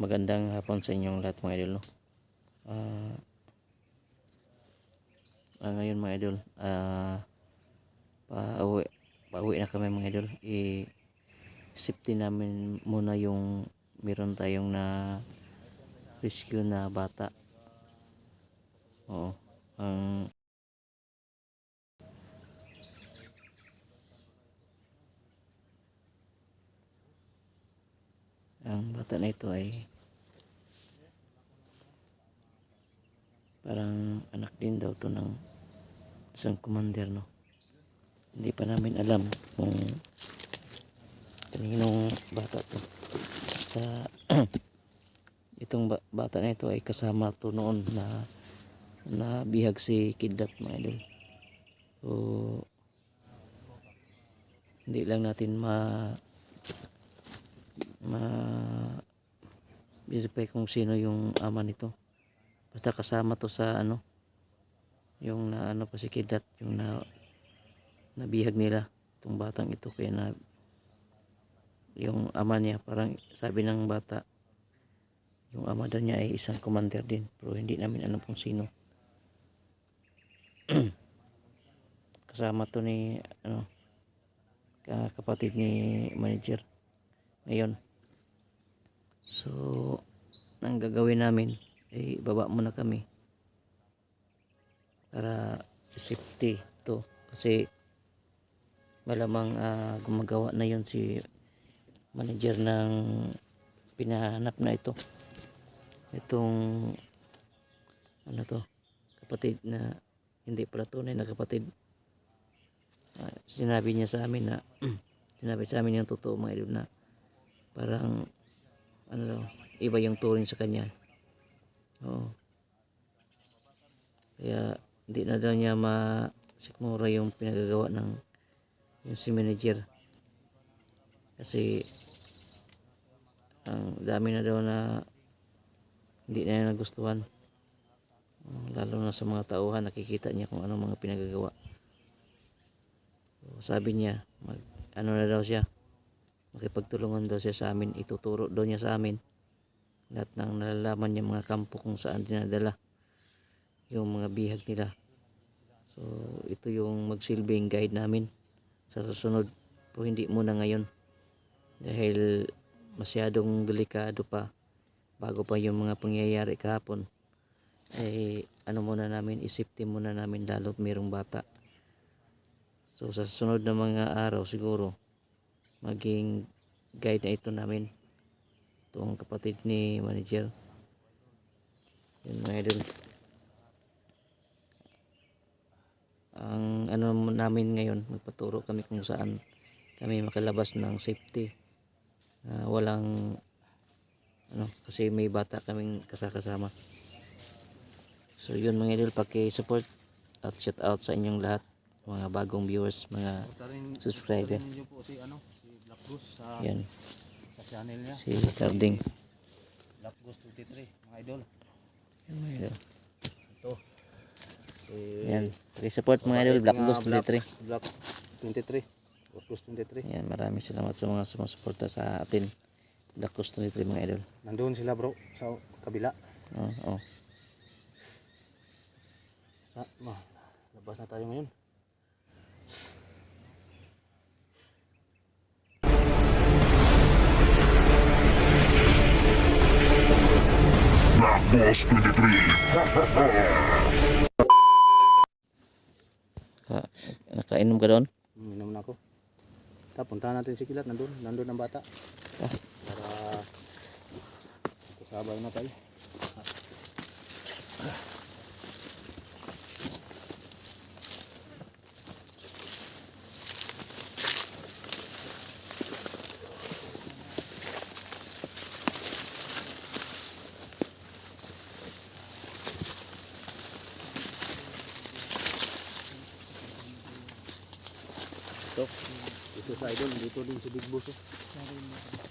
Magandang hapon sa inyong lahat mga idol. No? Ah, ah, ngayon mga idol, ah, pauwi, pauwi na kami mga idol. I safety namin muna yung meron tayong na rescue na bata. Oo. Ang ang bata na ito ay parang anak din daw to ng isang commander no? Hindi pa namin alam kung kaninong bata to. Sa itong ba- bata na ito ay kasama to noon na na bihag si kidlat mga idol. So hindi lang natin ma ma verify kung sino yung ama nito basta kasama to sa ano yung na ano pa si Kidat yung na nabihag nila itong batang ito. Kaya na yung ama niya parang sabi ng bata yung ama daw niya ay isang commander din pero hindi namin alam kung sino. Kasama to ni ano ka- kapatid ni manager. Ngayon So, ang gagawin namin ay baba muna kami. Para safety to. Kasi malamang ah, gumagawa na yon si manager ng pinahanap na ito. Itong ano to kapatid na hindi pala tunay na kapatid. Ah, sinabi niya sa amin na sinabi sa amin yung totoo mga idol na parang ano iba yung turing sa kanya. Oo. Kaya hindi na daw niya masikmura yung pinagagawa ng yung si manager. Kasi ang dami na daw na hindi na niya nagustuhan. Lalo na sa mga tauhan nakikita niya kung ano mga pinagagawa. So, sabi niya, mag, ano na daw siya, makipagtulungan daw siya sa amin ituturo daw niya sa amin lahat ng nalalaman niya mga kampo kung saan dinadala yung mga bihag nila so ito yung magsilbing guide namin. Sa susunod po hindi muna ngayon. Dahil masyadong delikado pa bago pa yung mga pangyayari kahapon. Ay ano muna namin isipti muna namin lalo mayroong bata. So sa susunod na mga araw siguro maging guide na ito namin. Itong kapatid ni manager. Yun mga ang ano namin ngayon magpaturo kami kung saan kami makalabas ng safety. Na walang ano kasi may bata kaming kasakasama. So yun mga idol paki-support at shout out sa inyong lahat mga bagong viewers mga subscriber. Si ano, si Black Goose sa, yan. Sa channel niya. si Carding. Black Goose 23, mga idol. yan mga idol yan paki-support mga idol Black Ghost 23 Black 23. Black Goose 23. yan maraming salamat sa mga sumusuporta sa atin Black Ghost 23 mga idol Nandun sila bro sa kabila. oh, oh. Sa, ma, labas na tayo ngayon. Black Boss 23. nakainom ka doon Hmm, Inom na ako. Ta, puntahan natin si Kilat. Nandun. Nandun ang bata. Ah. Para sabay na tayo. Ito. Ito sa idol. Dito din si Big Boss. oh.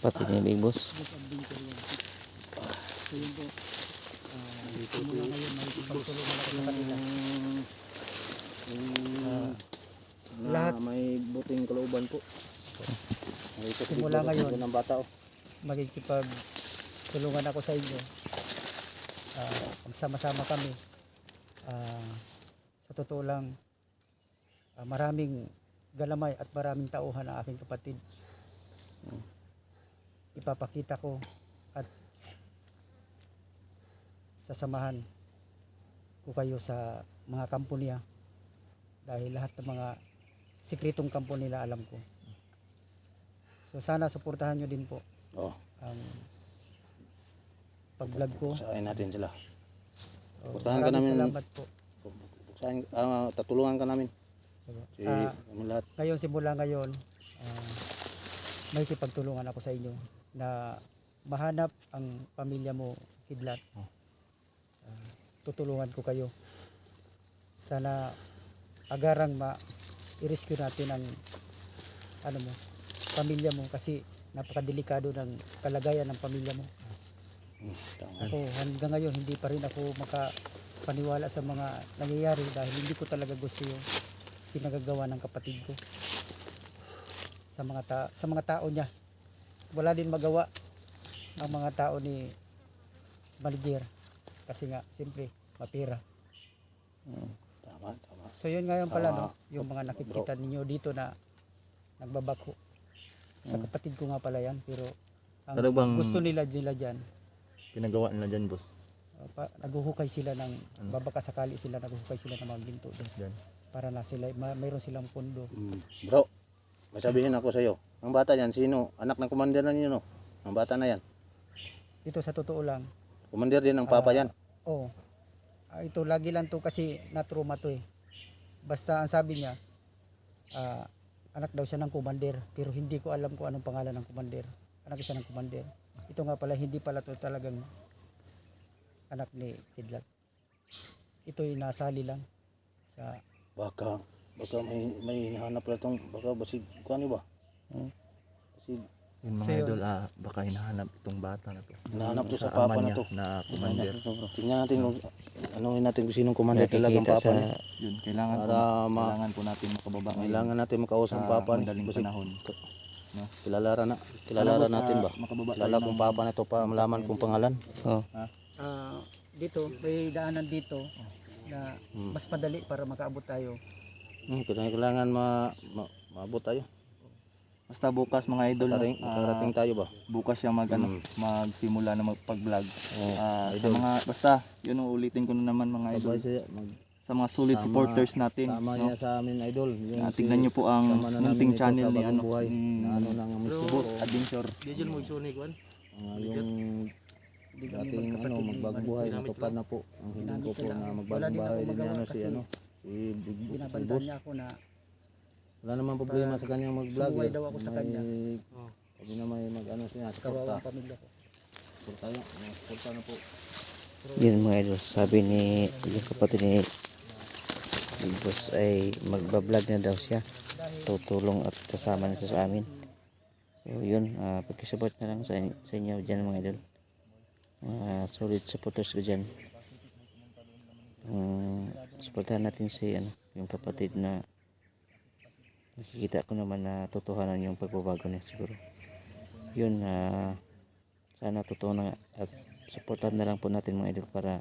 kapatid ni Big Boss Dito si Big Boss. Yung Lahat. na may buting kalooban po. Simula ngayon. ang bata oh. makikipag tulungan ako sa inyo. Ah, magsama-sama kami. Ah, sa totoo lang, ah, maraming galamay at maraming tauhan ang aking kapatid. Ipapakita ko at sasamahan ko kayo sa mga kampo niya dahil lahat ng mga sikretong kampo nila alam ko. So sana suportahan nyo din po Oh, ang pag-vlog ko. sain natin sila. Oh, Suportahan ka namin. Salamat po. Sain, ah, tatulungan ka namin. Si Ah, kami lahat. ngayon simula ngayon ah, may kipagtulungan ako sa inyo na mahanap ang pamilya mo kidlat. Ah, tutulungan ko kayo. Sana agarang ma i-rescue natin ang ano mo pamilya mo kasi napakadelikado ng kalagayan ng pamilya mo. Hmm, ako hanggang ngayon hindi pa rin ako makapaniwala sa mga nangyayari dahil hindi ko talaga gusto yung pinagagawa ng kapatid ko. Sa mga ta sa mga tao niya. Wala din magawa ang mga tao ni manager kasi nga siyempre mapira. Hmm, tama, tama. so yun ngayon pala no? Tama. yung mga nakikita ninyo dito na nagbabako sa kapatid ko nga pala yan pero ang Talagang- gusto nila nila dyan Pinagawa nila dyan, boss. Pa, naguhukay sila ng babaka sakali sila naguhukay sila ng mga ginto doon. Para na sila ma, mayroon silang pondo Hmm, bro, may sabihin ako sa iyo. Ang bata yan, sino? Anak ng commander na ninyo, no? Ang bata na yan. ito sa totoo lang Commander din ng papa yan. oh ah, ito lagi lang to kasi na-trauma to eh basta ang sabi niya ah, anak daw siya ng commander pero hindi ko alam kung anong pangalan ng commander anak siya ng commander ito nga pala hindi pala to talagang anak ni Kidlat ito ay nasali lang sa Baka, baka may, may hinahanap na itong, baka basig, kuhan ba? Hmm. Basig, Yun mga yun. idol, ah, baka hinahanap itong bata na to. Hinahanap to sa ama papa na to. Na commander. tingnan natin, kung anuhin natin kung sinong commander Nakikita papa sa niya. Yun, kailangan po, Para ma- kailangan po natin makababa ngayon Kailangan natin makausap sa ang papa madaling Basig, panahon. No? kilalara na, kilalara natin ba? Kilala kung ng- papa na to pa, malaman kung pangalan. oh, Ah, dito may daanan dito na mas madali para makaabot tayo Hmm, kailangan, kailangan ma, ma, maabot tayo. Basta bukas mga idol, no, Makarating, ah, makarating tayo ba? bukas siya mag, ano, Mm. magsimula na magpag-vlog. Oo, Ah, sa mga, basta, yun ulitin ko na naman mga idol. Siya, mag, Sa mga solid Tama- supporters natin. tama no? niya sa amin, idol. Yung Ah, si- tignan nyo po ang munting channel ni ano, Buhay, ni na ano nang Mr. Boss Adventure. Ah, yung dating ano magbagbuhay natupad na po. Ang hiling ko po na magbagong bahay din ano si ano si Big Boss. niya ako na wala naman problema sa kanyang mag-vlog sumuway eh. daw ako sa May- kanya. sabi na may mag ano siya suporta pamilya ko. Suporta yun suporta na po. Yun mga idol sabi ni yung kapatid ni Big Boss ay magbablog na daw siya. Tutulong at kasama na siya sa amin. So yun uh, pagkisabot na lang sa, sa inyo dyan mga idol mga solid supporters ko dyan. Um, supportahan natin si ano yung kapatid na nakikita ko naman na totohanan yung pagbabago niya siguro. Yun ah sana totoo na at supportahan na lang po natin mga idol para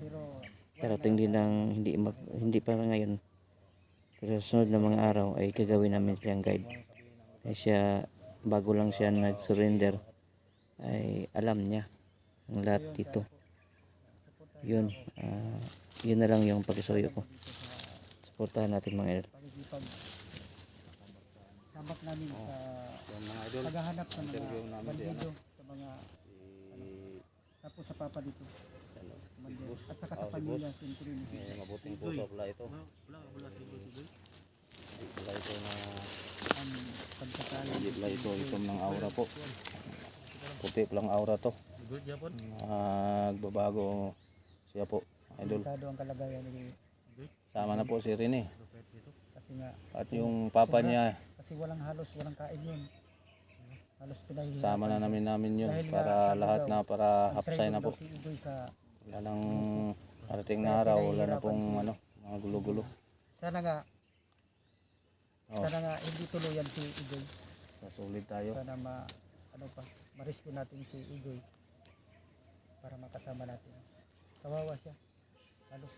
darating din ng hindi hindi pa ngayon pero sa sunod na mga araw ay gagawin namin siyang guide. Ay siya bago lang siya nag-surrender ay alam niya ang lahat dito. Yun ah, yun na lang yung pagkisuyo ko. Supportahan natin mga idol. Sabak namin sa yan mga idol paghahanap sa mga bandido sa mga ano, tapos sa papa dito. Bandido. at saka sa pamilya siyempre may mabuting puso pala ito. Hindi pala ito na ang pagkakala pala ito itom ng aura po. Puti palang aura to nagbabago siya po idol. Delikado ang kalagayan ni sama na po si Rene. Kasi nga at yung papa niya. kasi walang halos walang kain yun. Halos pinahihirapan sama na namin namin yun Dahil nga, para sabi lahat daw, na para hapsay na po. si Igoy sa wala nang parating na araw wala na pong ano mga gulo-gulo. Sana nga Oh. sana nga hindi tuluyan si Igoy. Sulit tayo. Sana ma ano pa ma-rescue natin si Igoy para makasama natin. Kawawa siya. Halos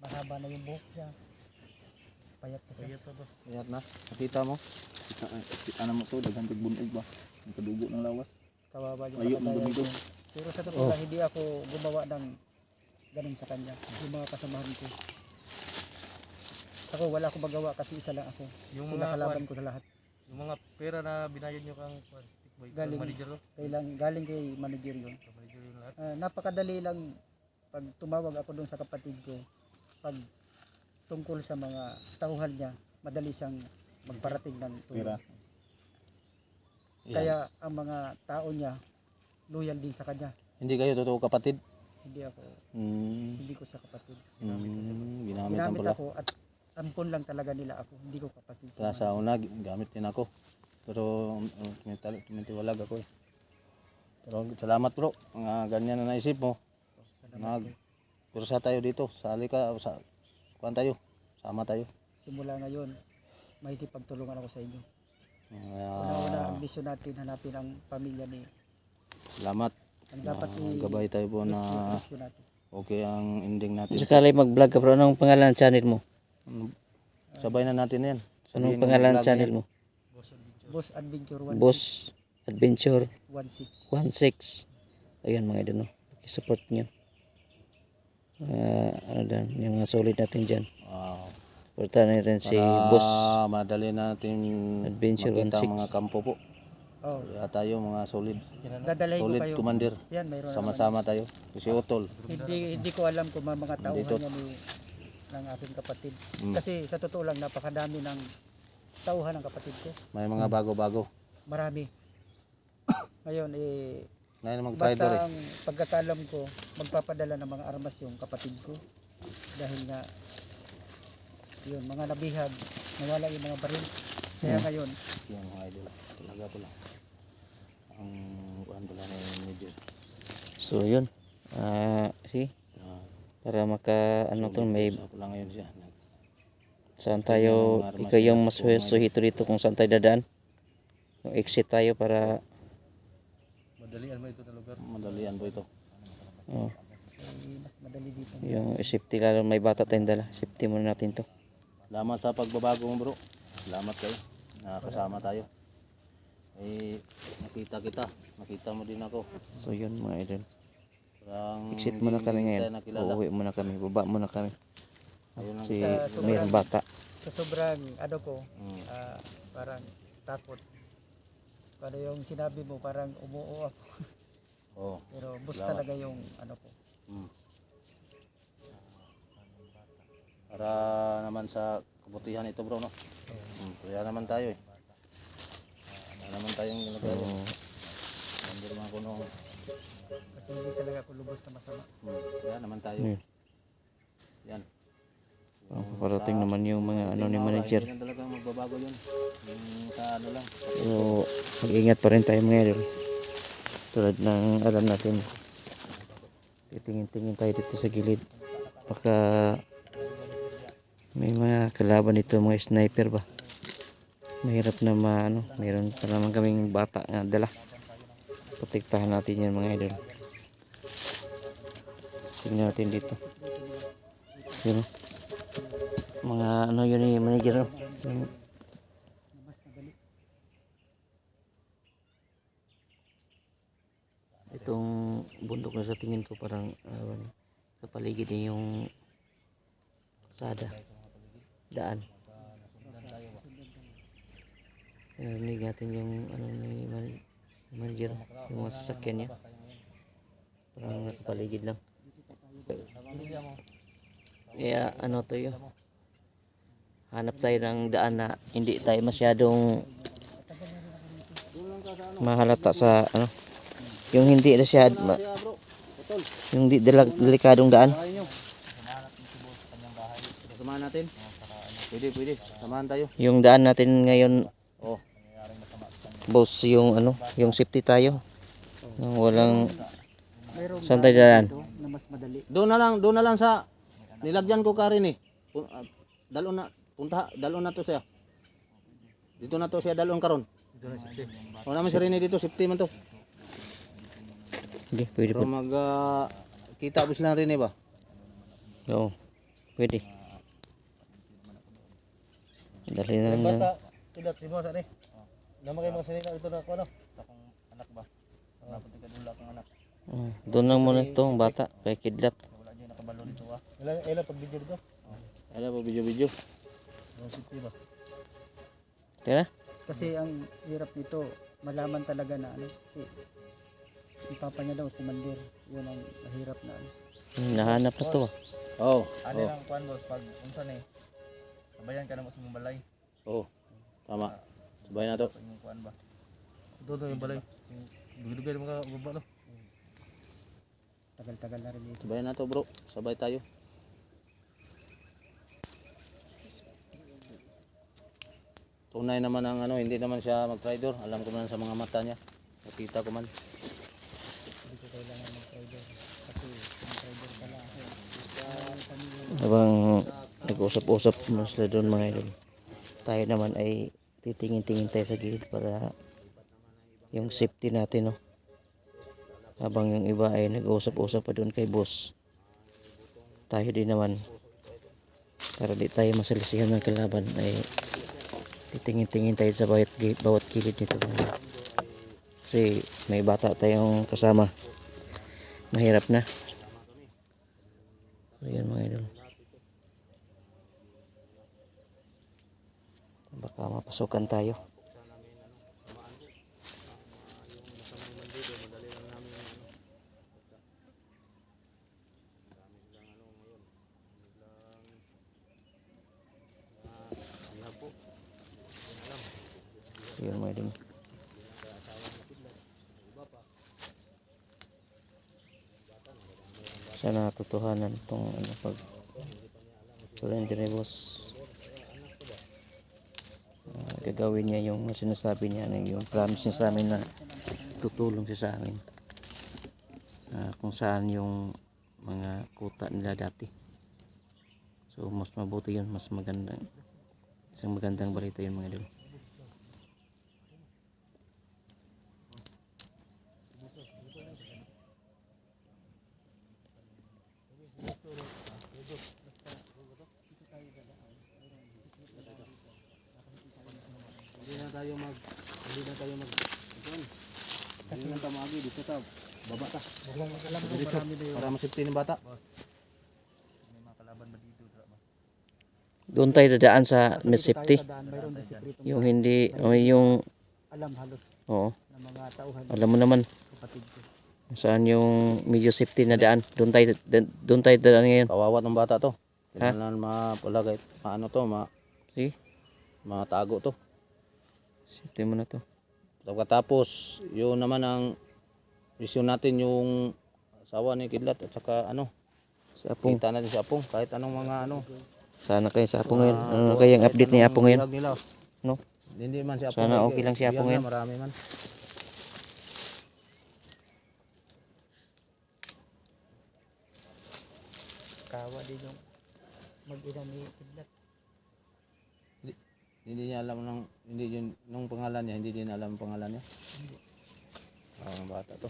mahaba na yung buhok niya. Payat pa siya. Ayan na. Nakita mo? Kita, kita na mo to, daghang tigbunog ba? Ang kadugo ng lawas. Kawawa yung Layo ng dumigo. Pero sa totoo lang, hindi ako gumawa ng ganun sa kanya. Yung mga kasamahan ko. Ako, wala akong magawa kasi isa lang ako. Yung Sila mga kalaban ko na lahat. Yung mga pera na binayad nyo kang tikboy, Galing. manager no? Kailang, galing kay manager yun. Ah, napakadali lang pag tumawag ako doon sa kapatid ko. Pag tungkol sa mga tauhan niya, madali siyang magparating ng tulong. Pera. Kaya ang mga tao niya, loyal din sa kanya. Hindi kayo totoo kapatid? Hindi ako, Hmm. hindi ko siya kapatid. Ginamit lang Ginamit pala. ako at ampon lang talaga nila ako. Hindi ko kapatid. Kaya sa una, gamit din ako. Pero um, tumital- tumitiwalag ako eh. Pero salamat bro, mga ganyan na naisip mo. Mag, kursa tayo dito, sali ka, sa, kuhan tayo, sama tayo. Simula ngayon, may pagtulungan ako sa inyo. Kaya, Una-una ang mission natin, hanapin ang pamilya ni salamat. ang dapat i- gabay tayo po na okay ang ending natin. Sakali mag-vlog ka bro, anong pangalan ng channel mo? Sabay na natin yan. Anong pangalan ng channel mo? Boss Adventure 16. Boss Adventure 16. 16. Ayan mga idol, no? support nyo. Ah, ano dan, yung mga solid natin dyan. yan. Wow. Supportan natin si Para Boss madali natin Adventure makita 16. ang mga kampo po. Oh, Kaya tayo mga solid. dadalhin ko Solid kayo. commander. Yan, mayroon. Sama-sama tayo. Si Utol. Hindi hindi ko alam kung mga mga tauhan Dito. niya ni ng aking kapatid. Mm. Kasi sa totoo lang napakadami ng tauhan ng kapatid ko. May mga bago-bago. Marami. Ngayon eh Ngayon mag-try eh. basta ang pagkakalam ko magpapadala ng mga armas yung kapatid ko dahil nga yun mga nabihag nawala yung mga baril kaya ngayon Yung mga idol. Talaga pala. Ang kuhan pala ni Major. So yun. Ah, see? Ah, Para maka ano to may Sa pala ngayon siya. saan tayo ikaw yung mas suhito dito kung saan tayo dadaan. Yung exit tayo para Madalian mo ito na lugar. Madalian po ito. oh, mas madali dito yung safety lalo may bata tayong dala. Safety muna natin to. Salamat sa pagbabago mo bro. Salamat kayo. Nakasama tayo. Eh, nakita kita. Nakita mo din ako. So yun mga idol. Parang Exit muna kami ngayon. Uuwi muna kami. Baba muna kami. Ayun Si Sa sobrang- mayroong bata. sa sobrang ano ko Mm. ah, parang takot Paano yung sinabi mo parang umuo ako Oh. pero bus Salamat. talaga yung ano ko Mm. Para naman sa kabutihan ito bro no. Mm, kaya naman tayo eh. Kaya naman tayong ginagawa. So, Hindi naman ako nung kasi hindi talaga ako lubos na masama mm, kaya naman tayo. Yun. Yan. Ang paparating naman yung mga ano ni manager. Hindi talagang magbabago yun. Yung sa ano lang. So, mag-ingat pa rin tayo mga idol. Tulad ng alam natin. Titingin-tingin tayo dito sa gilid. Baka may mga kalaban dito, mga sniper ba. Mahirap na maano. Mayroon pa naman kaming bata nga dala. Protektahan natin yan mga idol. Tingnan natin dito. Yun. oh. Mga ano yun ni manager. oh. Yung itong bundok na sa tingin ko parang uh, sa paligid niya yung sada daan narinig natin yung ano ni man- manager yung mga niya parang nakapaligid lang kaya ano to yun hanap tayo ng daan na hindi tayo masyadong mahalata sa ano yung hindi na siya ma, yung di delag- delikadong daan Samahan natin. Pwede, pwede. Samahan tayo. yung daan natin ngayon Oh. boss yung ano yung safety tayo Nang walang saan tayo daan Doon na lang, doon na lang sa nilagyan ko ka rin eh. Ah, Dalon na, punta, dalon na to siya. Dito na to siya dalon karon. O naman si Rene dito, safety man to. Hindi, pwede Pero mag ah, kita sila rin eh ba? Oo. Pwede. Dali na Ang lang. bata, kilat, si Bosa ni. Nama kayo mga sinina ito na ako ano? Akong anak ba? Napunti ka dula akong anak. Oh, doon lang muna ito, ang bata. Kay kidlat. Wala dyan nakabalo dito ah. Ilan, ilan pag video dito? Ano po video-video? Mga safety ba? Tira? Kasi ang hirap nito, malaman talaga na ano. Kasi yung papa niya daw, kumandir. Yun ang mahirap na ano. Hmm, nahanap na to. ah. Oo. Ano Oh. lang kuan boss pag unsa ni? Sabayan ka na mo sa mong balay. Oo. Tama. Sabay na to. Sa kuan ba? Dodo yung balay. Yung dugay mga baba no. Tagal-tagal na rin dito. Sabay na to bro. Sabay tayo. Tunay naman ang ano, hindi naman siya mag-traitor. Alam ko man sa mga mata niya. Nakita ko man. Hindi kailangan mag-rider. Kasi ang rider pala. Habang nag-usap-usap mo sila doon mga idol. Tayo naman ay titingin-tingin tayo sa gilid para yung safety natin no. Habang yung iba ay nag-usap-usap pa doon kay boss. Tayo din naman para di tayo masalisihan ng kalaban ay titingin-tingin tayo sa bawat, bawat kilid nito. Kasi may bata tayong kasama. Mahirap na. So mga idol. Baka mapasukan tayo. Yun mga idol. Sana totohanan itong ano pag surrender ni boss Ah, gagawin niya yung sinasabi niya na yung promise niya sa amin na tutulong siya sa amin. Ah, kung saan yung mga kuta nila dati. So mas mabuti yun mas magandang isang magandang balita yun mga idol Hindi na tayo mag hindi na tayo mag ito. Hindi na tayo magi dito sa ta. Alam ko marami na yun. Para masipti ng bata. Doon tayo dadaan sa med safety yung hindi o yung alam halos oo ng mga tauhan alam mo naman kung saan yung medyo safety na daan doon tayo doon tayo dadaan ngayon Kawawa ng bata to. Ha? Kailangan mapalagay, maano to, ma, sige matago to. safety mo na to Pagkatapos, yun naman ang mission natin yung asawa ni Kidlat at saka ano, sa apong kita natin si Apong kahit anong mga ano. sana kayo sa apong ngayon ano kayang kahit update ni apong ngayon Nila. no Hindi man si Apong. Sana okay lang si Apong ngayon. Marami man. Kawa din yung mag-ina ni Kidlat. Hindi niya alam ng hindi yun nung pangalan niya, hindi din alam ang pangalan niya. Ah, ang bata to.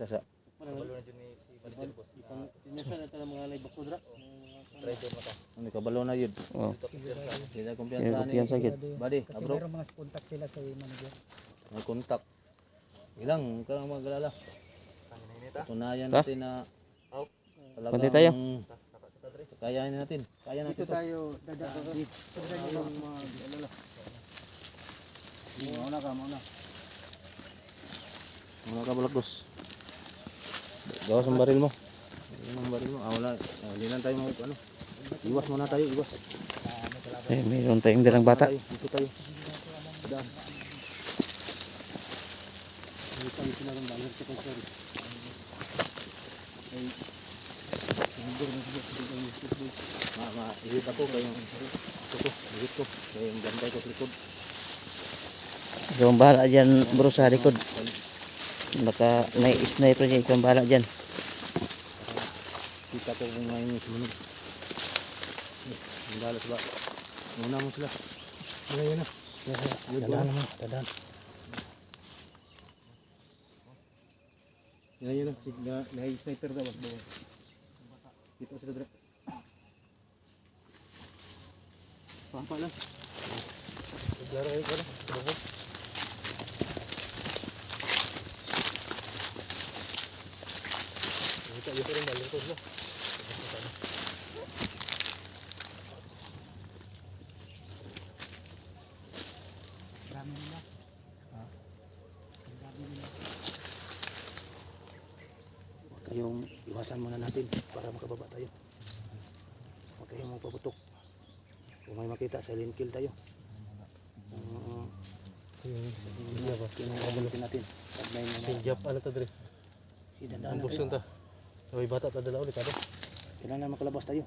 Sa sa Kabalo na dyan ni si Manager boss. Pinasa na tayo mga naibako dra. Rider mata. ano kabalo na yun. oh Hindi na Hindi kumpiyansa na kumpiyansa, ni Gid. Badi, Kasi ah, bro. mayroong mga contact sila sa manager. May contact. Ilang ka lang magalala. Tunayan natin na Konti tayo. Kayanin natin. Kaya natin Dito to. tayo dadaan. Dito. Mauna ka, mauna. Mauna ka, balagdos. Gawas ang baril mo. Yan ang baril mo. Ah, wala. Ah, Hindi lang tayo mag, ano. Iwas muna tayo, iwas. eh, mayroon tayong dalang bata Tayo, dito tayo. Daan. Ma, ma, ihit ako kayong ito ko, ihit ko, kayong gantay ko sa likod. ikaw ang bahala dyan bro sa likod baka may sniper dyan ikaw ang bahala dyan Kita ko kung may sumunod. Ang balas ba? Una mo sila. Ngayon na. Dadaan mo. Dadaan. Ngayon na. Sig- Na, na-sniper daw. Bawa. Dito sila direct. Pampa lang. Laro kayo ko na. Bubog. Kita dito rin balungkod mo. Marami kayong iwasan muna natin para makababa tayo. Huwag kayong magpaputok. Kung may makita, silent kill tayo. Uh, ba? Kinakabalutin natin. Pag may mga Sinjap ano to dire? sidandaan Ang natin. bursun ta. Sabay bata ta dala ulit ano? Kailangan makalabas tayo.